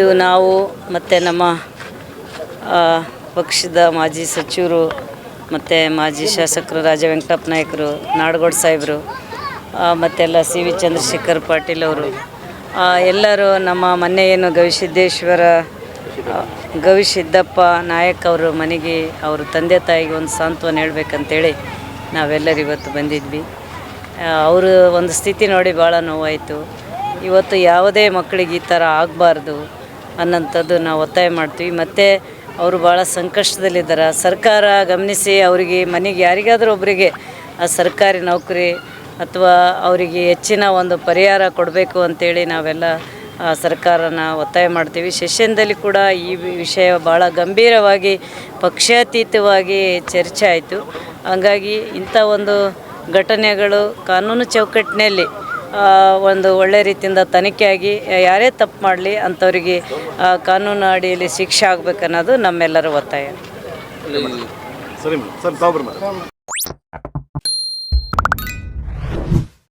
ಇದು ನಾವು ಮತ್ತು ನಮ್ಮ ಪಕ್ಷದ ಮಾಜಿ ಸಚಿವರು ಮತ್ತು ಮಾಜಿ ಶಾಸಕರು ರಾಜ ವೆಂಕಟಪ್ಪ ನಾಯಕರು, ನಾಡಗೌಡ ಸಾಹೇಬರು ಮತ್ತೆಲ್ಲ ಸಿ ವಿ ಚಂದ್ರಶೇಖರ್ ಪಾಟೀಲ್ ಅವರು ಎಲ್ಲರೂ ನಮ್ಮ ಮೊನ್ನೆ ಏನು ಗವಿಸಿದ್ದೇಶ್ವರ ಗವಿಸಿದ್ದಪ್ಪ ನಾಯಕ್ ಅವರು ಮನೆಗೆ ಅವ್ರ ತಂದೆ ತಾಯಿಗೆ ಒಂದು ಸಾಂತ್ವನ ಹೇಳ್ಬೇಕಂತೇಳಿ ನಾವೆಲ್ಲರೂ ಇವತ್ತು ಬಂದಿದ್ವಿ. ಅವರು ಒಂದು ಸ್ಥಿತಿ ನೋಡಿ ಭಾಳ ನೋವಾಯಿತು. ಇವತ್ತು ಯಾವುದೇ ಮಕ್ಕಳಿಗೆ ಈ ಥರ ಆಗಬಾರ್ದು. ಅನ್ನೋಂಥದ್ದು ನಾವು ಒತ್ತಾಯ ಮಾಡ್ತೀವಿ. ಮತ್ತು ಅವರು ಭಾಳ ಸಂಕಷ್ಟದಲ್ಲಿದ್ದಾರೆ. ಸರ್ಕಾರ ಗಮನಿಸಿ ಅವರಿಗೆ ಮನೆಗೆ ಯಾರಿಗಾದರೂ ಒಬ್ಬರಿಗೆ ಆ ಸರ್ಕಾರಿ ನೌಕರಿ ಅಥವಾ ಅವರಿಗೆ ಹೆಚ್ಚಿನ ಒಂದು ಪರಿಹಾರ ಕೊಡಬೇಕು ಅಂತೇಳಿ ನಾವೆಲ್ಲ ಸರ್ಕಾರನ ಒತ್ತಾಯ ಮಾಡ್ತೀವಿ. ಸೆಷನ್ದಲ್ಲಿ ಕೂಡ ಈ ವಿಷಯ ಭಾಳ ಗಂಭೀರವಾಗಿ, ಪಕ್ಷಾತೀತವಾಗಿ ಚರ್ಚೆ ಆಯಿತು. ಹಾಗಾಗಿ ಇಂಥ ಒಂದು ಘಟನೆಗಳು ಕಾನೂನು ಚೌಕಟ್ಟಿನಲ್ಲಿ ಒಂದು ಒಳ್ಳೆ ರೀತಿಯಿಂದ ತನಿಖೆಯಾಗಿ ಯಾರೇ ತಪ್ಪು ಮಾಡಲಿ ಅಂಥವ್ರಿಗೆ ಕಾನೂನು ಅಡಿಯಲ್ಲಿ ಶಿಕ್ಷೆ ಆಗಬೇಕನ್ನೋದು ನಮ್ಮೆಲ್ಲರ ಒತ್ತಾಯ.